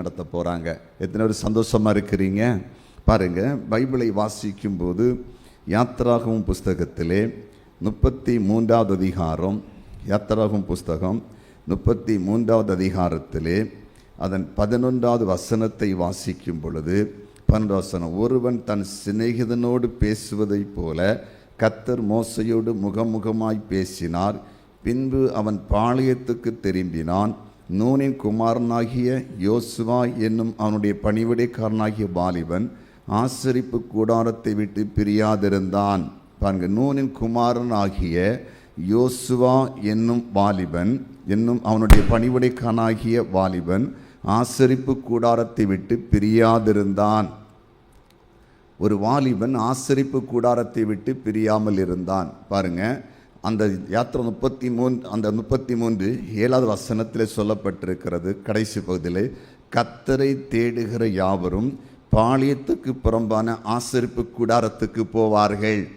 நடத்த போகிறாங்க எத்தனை பேர் சந்தோஷமாக இருக்கிறீங்க? பாருங்க பைபிளை வாசிக்கும் போது யாத்திராகவும் புஸ்தகத்திலே முப்பத்தி மூன்றாவது அதிகாரம் யாத்திராகும் புஸ்தகம் முப்பத்தி மூன்றாவது அதிகாரத்திலே அதன் பதினொன்றாவது வசனத்தை வாசிக்கும் பொழுது பன்னெண்டு வசனம் ஒருவன் தன் சிநேகிதனோடு பேசுவதைப் போல கத்தர் மோசையோடு முகமுகமாய் பேசினார். பின்பு அவன் பாளையத்துக்கு திரும்பினான். நூனின் குமாரனாகிய யோசுவா என்னும் அவனுடைய பணிவிடைக்காரனாகிய வாலிபன் ஆசரிப்பு கூடாரத்தை விட்டு பிரியாதிருந்தான். பாருங்க நூனின் குமாரனாகிய யோசுவா என்னும் வாலிபன் என்னும் அவனுடைய பணிவிடைக்கானாகிய வாலிபன் ஆசரிப்பு கூடாரத்தை விட்டு பிரியாதிருந்தான். ஒரு வாலிபன் ஆசரிப்பு கூடாரத்தை விட்டு பிரியாமல் இருந்தான். பாருங்கள் அந்த யாத்திரை முப்பத்தி மூன்று அந்த முப்பத்தி மூன்று ஏழாவது வசனத்தில் சொல்லப்பட்டிருக்கிறது. கடைசி பகுதியில் கத்தரை தேடுகிற யாவரும் பாளையத்துக்கு புறம்பான ஆசரிப்பு கூடாரத்துக்கு போவார்கள்.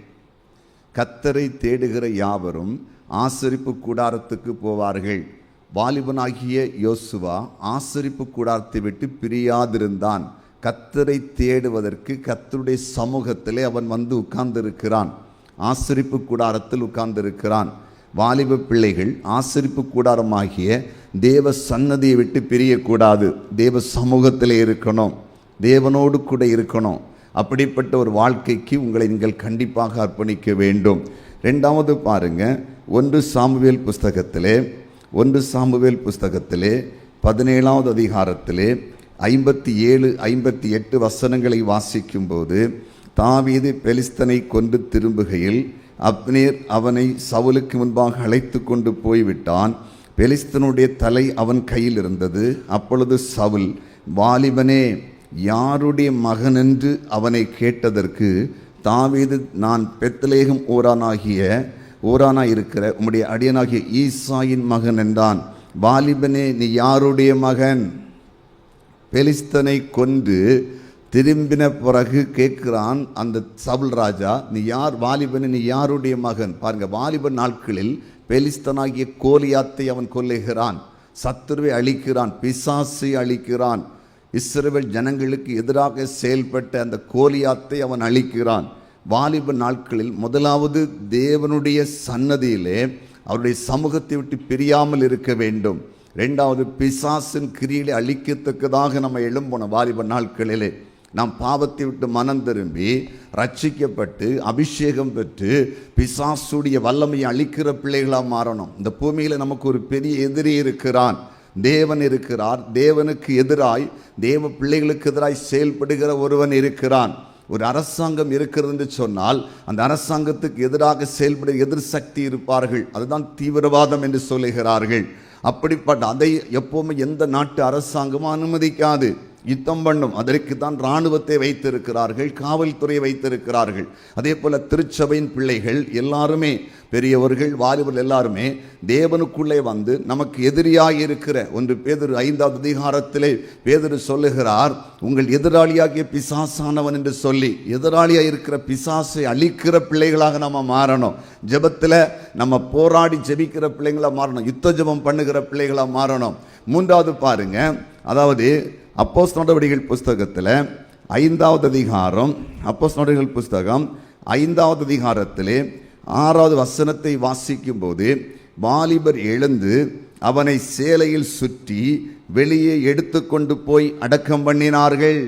கத்தரை தேடுகிற யாவரும் ஆசரிப்பு கூடாரத்துக்கு போவார்கள். வாலிபனாகிய யோசுவா ஆசரிப்பு கூடாரத்தை விட்டு பிரியாதிருந்தான். கத்தரை தேடுவதற்கு கத்தருடைய சமூகத்திலே அவன் வந்து உட்கார்ந்திருக்கிறான். ஆசரிப்பு கூடாரத்தில் உட்கார்ந்திருக்கிறான். வாலிப பிள்ளைகள் ஆசிரிப்பு கூடாரமாகிய தேவ சன்னதியை விட்டு பிரியக்கூடாது. தேவ சமூகத்தில் இருக்கணும். தேவனோடு கூட இருக்கணும். அப்படிப்பட்ட ஒரு வாழ்க்கைக்கு உங்களை நீங்கள் கண்டிப்பாக அர்ப்பணிக்க வேண்டும். ரெண்டாவது பாருங்க ஒன்று சாமுவேல் புஸ்தகத்திலே ஒன்று சாமுவேல் புஸ்தகத்திலே பதினேழாவது அதிகாரத்திலே ஐம்பத்தி ஏழு ஐம்பத்தி எட்டு வசனங்களை வாசிக்கும்போது தாவீது பெலிஸ்தனை கொண்டு திரும்புகையில் அப்னேர் அவனை சவுலுக்கு முன்பாக அழைத்து கொண்டு போய்விட்டான். பெலிஸ்தனுடைய தலை அவன் கையில் இருந்தது. அப்பொழுது சவுல் வாலிபனே யாருடைய மகனென்று அவனை கேட்டதற்கு தாவீது நான் பெத்தலேகம் ஓரானாகிய ஓரானா இருக்கிற உம்முடைய அடியனாகிய ஈசாயின் மகன் என்றான். வாலிபனே நீ யாருடைய மகன்? பெலிஸ்தனை கொண்டு திரும்பின பிறகு கேட்கிறான் அந்த சவுல் ராஜா நீ யார்? வாலிபன் நீ யாருடைய மகன்? பாருங்க வாலிபன் நாட்களில் பெலிஸ்தனாகிய கோலியாத்தை அவன் கொல்லுகிறான் சத்துருவை அழிக்கிறான் பிசாசை அழிக்கிறான் இஸ்ரேல் ஜனங்களுக்கு எதிராக செயல்பட்ட அந்த கோலியாத்தை அவன் அழிக்கிறான். வாலிப நாட்களில் முதலாவது தேவனுடைய சன்னதியிலே அவருடைய சமூகத்தை விட்டு பிரியாமல் இருக்க வேண்டும். ரெண்டாவது பிசாசின் கிரியிலே அழிக்கத்தக்கதாக நம்ம எழும்போன வாலிப நாட்களிலே. நாம் பாவத்தை விட்டு மனம் திரும்பி ரட்சிக்கப்பட்டு அபிஷேகம் பெற்று பிசாசுடைய வல்லமையை அழிக்கிற பிள்ளைகளாக மாறணும். இந்த பூமியில் நமக்கு ஒரு பெரிய எதிரி இருக்கிறான். தேவன் இருக்கிறார். தேவனுக்கு எதிராய் தேவ பிள்ளைகளுக்கு எதிராய் செயல்படுகிற ஒருவன் இருக்கிறான். ஒரு அரசாங்கம் இருக்கிறது என்று சொன்னால் அந்த அரசாங்கத்துக்கு எதிராக செயல்பட எதிர் சக்தி இருப்பார்கள். அதுதான் தீவிரவாதம் என்று சொல்லுகிறார்கள். அப்படிப்பட்ட அதை எப்போவுமே எந்த நாட்டு அரசாங்கமும் அனுமதிக்காது. யுத்தம் பண்ணும். அதற்கு தான் இராணுவத்தை வைத்திருக்கிறார்கள் காவல்துறையை வைத்திருக்கிறார்கள். அதே போல் திருச்சபையின் பிள்ளைகள் எல்லாருமே பெரியவர்கள் வாலிபர்கள் எல்லாருமே தேவனுக்குள்ளே வந்து நமக்கு எதிரியாக இருக்கிற ஒன்று பேதர் ஐந்தாவது அதிகாரத்திலே பேதர் சொல்லுகிறார் உங்கள் எதிராளியாகிய பிசாசானவன் என்று சொல்லி எதிராளியாக இருக்கிற பிசாசை அழிக்கிற பிள்ளைகளாக நம்ம மாறணும். ஜெபத்தில் நம்ம போராடி ஜெபிக்கிற பிள்ளைங்களாக மாறணும். யுத்த ஜெபம் பண்ணுகிற பிள்ளைகளாக மாறணும். மூன்றாவது பாருங்க அதாவது அப்போஸ் நடவடிகள் புஸ்தகத்தில் ஐந்தாவது அதிகாரம் அப்போஸ் நடவடிகள் புஸ்தகம் ஐந்தாவது அதிகாரத்திலே ஆறாவது வசனத்தை வாசிக்கும் போது வாலிபர் எழுந்து அவனை சேலையில் சுற்றி வெளியே எடுத்துக்கொண்டு போய் அடக்கம் பண்ணினார்கள்.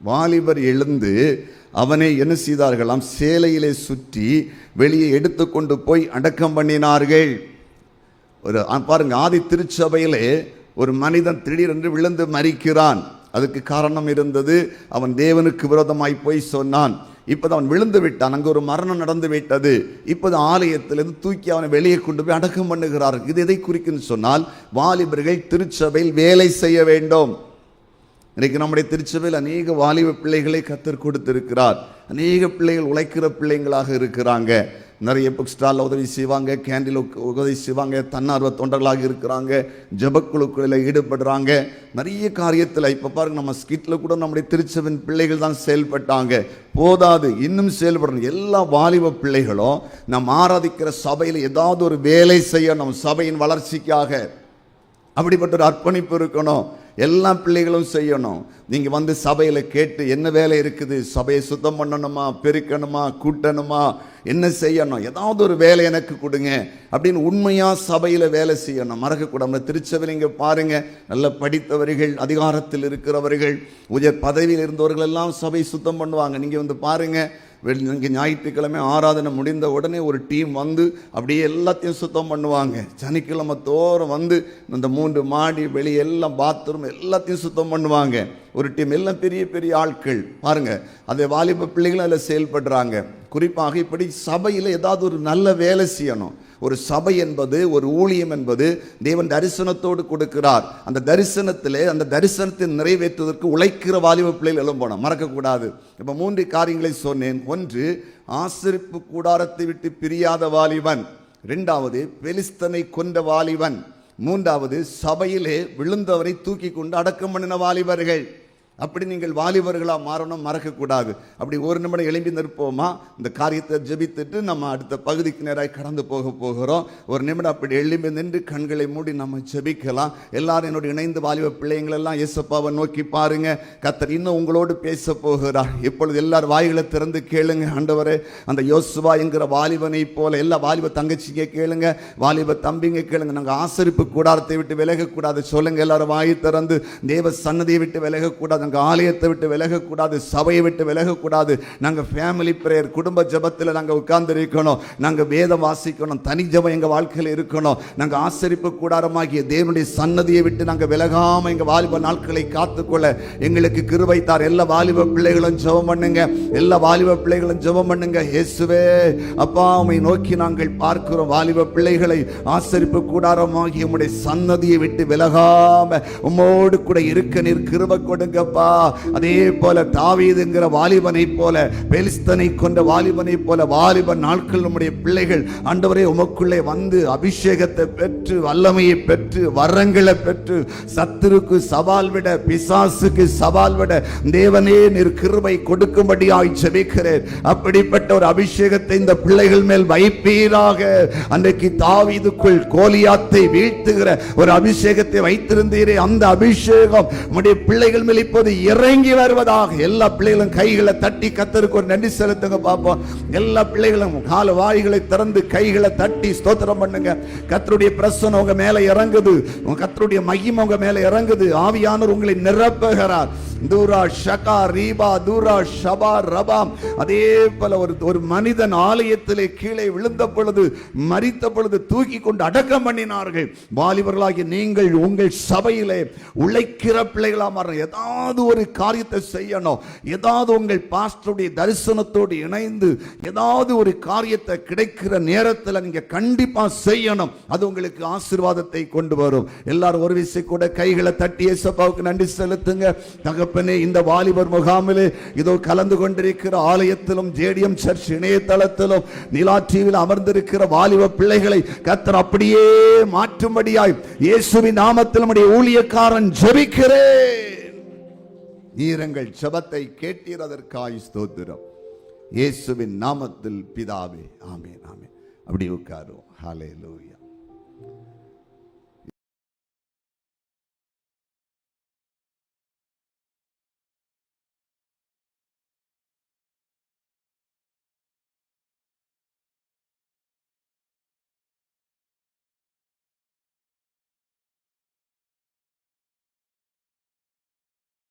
வாலிபர் எழுந்து அவனை என்ன செய்தார்களாம் சேலையிலே சுற்றி வெளியே எடுத்துக்கொண்டு போய் அடக்கம் பண்ணினார்கள். ஒரு பாருங்கள் பாருங்க ஆதி திருச்சபையிலே ஒரு மனிதன் திடீரென்று விழுந்து மறிக்கிறான் அதுக்கு காரணம் இருந்தது அவன் தேவனுக்கு விரோதமாய் போய் சொன்னான். இப்போது அவன் விழுந்து விட்டான். அங்கே ஒரு மரணம் நடந்து விட்டது. இப்போது ஆலயத்திலிருந்து தூக்கி அவனை வெளியே கொண்டு போய் அடக்கம் பண்ணுகிறார்கள் இது எதை குறிக்குன்னு சொன்னால் வாலிபர்கள் திருச்சபையில் வேலை செய்ய வேண்டும். இன்றைக்கு நம்முடைய திருச்சபையில் அநேக வாலிப பிள்ளைகளை கத்தர் கொடுத்திருக்கிறார். அநேக பிள்ளைகள் உழைக்கிற பிள்ளைங்களாக இருக்கிறாங்க. நிறைய புக் ஸ்டாலில் உதவி செய்வாங்க கேண்டில் உதவி செய்வாங்க தன்னார்வ தொண்டர்களாக இருக்கிறாங்க ஜபக்குழுக்களில் ஈடுபடுறாங்க. நிறைய காரியத்தில் இப்போ பாருங்க நம்ம ஸ்கிட்டில் கூட நம்முடைய திருச்சபின் பிள்ளைகள் தான் செயல்பட்டாங்க. போதாது இன்னும் செயல்படணும். எல்லா வாலிப பிள்ளைகளும் நம்ம ஆராதிக்கிற சபையில் ஏதாவது ஒரு வேலை செய்ய நம் சபையின் வளர்ச்சிக்காக. அப்படிப்பட்ட ஒரு அர்ப்பணிப்பு இருக்கணும். எல்லா பிள்ளைகளும் செய்யணும். நீங்கள் வந்து சபையில் கேட்டு என்ன வேலை இருக்குது? சபையை சுத்தம் பண்ணணுமா? பெருக்கணுமா? கூட்டணுமா? என்ன செய்யணும்? ஏதாவது ஒரு வேலை எனக்கு கொடுங்க. அப்படின்னு உண்மையாக சபையில் வேலை செய்யணும். மறக்கக்கூடாது நம்ம திருச்சபையில் இங்கே பாருங்கள் நல்ல படித்தவர்கள் அதிகாரத்தில் இருக்கிறவர்கள் உயர் பதவியில் இருந்தவர்கள் எல்லாம் சபை சுத்தம் பண்ணுவாங்க. நீங்கள் வந்து பாருங்கள் இங்கே ஞாயிற்றுக்கிழமை ஆராதனை முடிந்த உடனே ஒரு டீம் வந்து அப்படியே எல்லாத்தையும் சுத்தம் பண்ணுவாங்க. சனிக்கிழமை தோறும் வந்து இந்த மூன்று மாடி வெளியே எல்லாம் பாத்ரூம் எல்லாத்தையும் சுத்தம் பண்ணுவாங்க. ஒரு டீம் எல்லாம் பெரிய பெரிய ஆட்கள். பாருங்கள் அந்த வாலிப பிள்ளைகளும் அதில் செயல்படுறாங்க. குறிப்பாக இப்படி சபையில் ஏதாவது ஒரு நல்ல வேலை செய்யணும். ஒரு சபை என்பது ஒரு ஊழியம் என்பது தேவன் தரிசனத்தோடு கொடுக்கிறார். அந்த தரிசனத்திலே அந்த தரிசனத்தை நிறைவேற்றுவதற்கு உழைக்கிற வாலிப பிள்ளைகள் எழும்பணும் மறக்கக்கூடாது இப்போ மூன்று காரியங்களை சொன்னேன். ஒன்று ஆசிரிப்பு கூடாரத்தை விட்டு பிரியாத வாலிபன். ரெண்டாவது பெலிஸ்தனை கொண்ட வாலிபன். மூன்றாவது சபையிலே விழுந்தவரை தூக்கி கொண்டு அடக்கம் பண்ணின வாலிபர்கள். அப்படி நீங்கள் வாலிபர்களாக மாறணும் மறக்கக்கூடாது. அப்படி ஒரு நிமிடம் எழும்பி நிற்போமா? இந்த காரியத்தை ஜெபித்துட்டு நம்ம அடுத்த பகுதிக்கு நேராக கடந்து போக போகிறோம். ஒரு நிமிடம் அப்படி எழும்பி நின்று கண்களை மூடி நம்ம ஜெபிக்கலாம். எல்லாரும் என்னோட இணைந்து வாலிப பிள்ளைங்களெல்லாம் இயேசப்பாவை நோக்கி பாருங்க. கத்தர் இன்னும் உங்களோடு பேச போகிறார். இப்பொழுது எல்லாரும் வாய்களை திறந்து கேளுங்க ஆண்டவரே. அந்த யோசுவா என்கிற வாலிபனை போல எல்லா வாலிப தங்கச்சிங்க கேளுங்க. வாலிப தம்பிங்க கேளுங்க. நாங்கள் ஆசரிப்பு கூடாரத்தை விட்டு விலகக்கூடாது. சொல்லுங்க எல்லாரும் வாய் திறந்து தேவ சன்னதியை விட்டு விலகக்கூடாது. நாங்கள் ஆலயத்தை விட்டு விலகக்கூடாது சபையை விட்டு விலகக்கூடாது. நாங்கள் ஃபேமிலி பிரேயர் குடும்ப ஜபத்தில் நாங்கள் உட்கார்ந்து இருக்கணும் நாங்கள் வேதம் வாசிக்கணும் தனி ஜபம் எங்கள் வாழ்க்கையில் இருக்கணும். நாங்கள் ஆசரிப்பு கூடாரமாகிய தேவனுடைய சன்னதியை விட்டு நாங்கள் விலகாமல் எங்கள் வாலிப நாட்களை காத்துக்கொள்ள எங்களுக்கு கிருபை தார். எல்லா வாலிப பிள்ளைகளும் ஜெபம் பண்ணுங்க. எல்லா வாலிப பிள்ளைகளும் ஜெபம் பண்ணுங்க. இயேசுவே அப்பா உம்மை நோக்கி நாங்கள் பார்க்கிறோம். வாலிப பிள்ளைகளை ஆசரிப்பு கூடாரமாகிய உம்முடைய சன்னதியை விட்டு விலகாம உம்மோடு கூட இருக்க நீர் கிருப கொடுங்கப்பா அதே போல தாவீதுங்கிற வாலிபனை போல பெலிஸ்தனை கொண்ட வாலிபனை போல வாலிப நாட்கள் நம்முடைய பிள்ளைகள் ஆண்டவரே உமக்குள்ளே வந்து அபிஷேகத்தை பெற்று வல்லமையை பெற்று வரங்களை பெற்று சத்துருக்கு சவால் விட பிசாசுக்கு சவால் விட தேவனே நீர் கிருபை கொடுக்கும்படியாய் செபிக்கிறேன் அப்படிப்பட்ட ஒரு அபிஷேகத்தை இந்த பிள்ளைகள் மேல் வைப்பீராக. அன்றைக்கு தாவீதுக்குள் கோலியாத்தை வீழ்த்துகிற ஒரு அபிஷேகத்தை வைத்திருந்தீரே. அந்த அபிஷேகம் நம்முடைய பிள்ளைகள் மேல் இப்போ இப்போது இறங்கி வருவதாக எல்லா பிள்ளைகளும் கைகளை தட்டி கத்தருக்கு ஒரு நன்றி செலுத்துங்க பார்ப்போம் எல்லா பிள்ளைகளும் கால வாய்களை திறந்து கைகளை தட்டி ஸ்தோத்திரம் பண்ணுங்க. கத்தருடைய பிரசனம் உங்க மேல இறங்குது. உங்க கத்தருடைய மகிமை உங்க மேல இறங்குது. ஆவியானவர் உங்களை நிரப்புகிறார். தூரா ஷகா ரீபா தூரா ஷபா ரபாம் அதே போல ஒரு ஒரு மனிதன் ஆலயத்திலே கீழே விழுந்த பொழுது மறித்த பொழுது தூக்கி கொண்டு அடக்கம் பண்ணினார்கள். வாலிபர்களாகி நீங்கள் உங்கள் சபையிலே உழைக்கிற பிள்ளைகளா மாறணும். ஏதாவது ஒரு காரியத்தை செய்யணும். ஏதாவது உங்கள் பாஸ்டருடைய தரிசனத்தோடு இணைந்து ஏதாவது ஒரு காரியத்தை கிடைக்கிற நேரத்தில் நீங்க கண்டிப்பா செய்யணும். அது உங்களுக்கு ஆசீர்வாதத்தை கொண்டு வரும். எல்லாரும் ஒரு விசை கூட கைகளை தட்டி ஏசப்பாவுக்கு நன்றி செலுத்துங்க. தகப்பனே இந்த வாலிபர் முகாமிலே இதோ கலந்து கொண்டிருக்கிற ஆலயத்திலும் ஜேடிஎம் சர்ச் இணையதளத்திலும் நிலா டிவியில் அமர்ந்திருக்கிற வாலிப பிள்ளைகளை கத்தர் அப்படியே மாற்றும்படியாய் இயேசுவின் நாமத்தில் நம்முடைய ஊழியக்காரன் ஜெபிக்கிறேன். நீரங்கள் ஜெபத்தை கேட்டீரதற்காய் ஸ்தோத்திரம். இயேசுவின் நாமத்தில் பிதாவே ஆமே ஆமே அப்படி உட்காரும் ஹalleluya.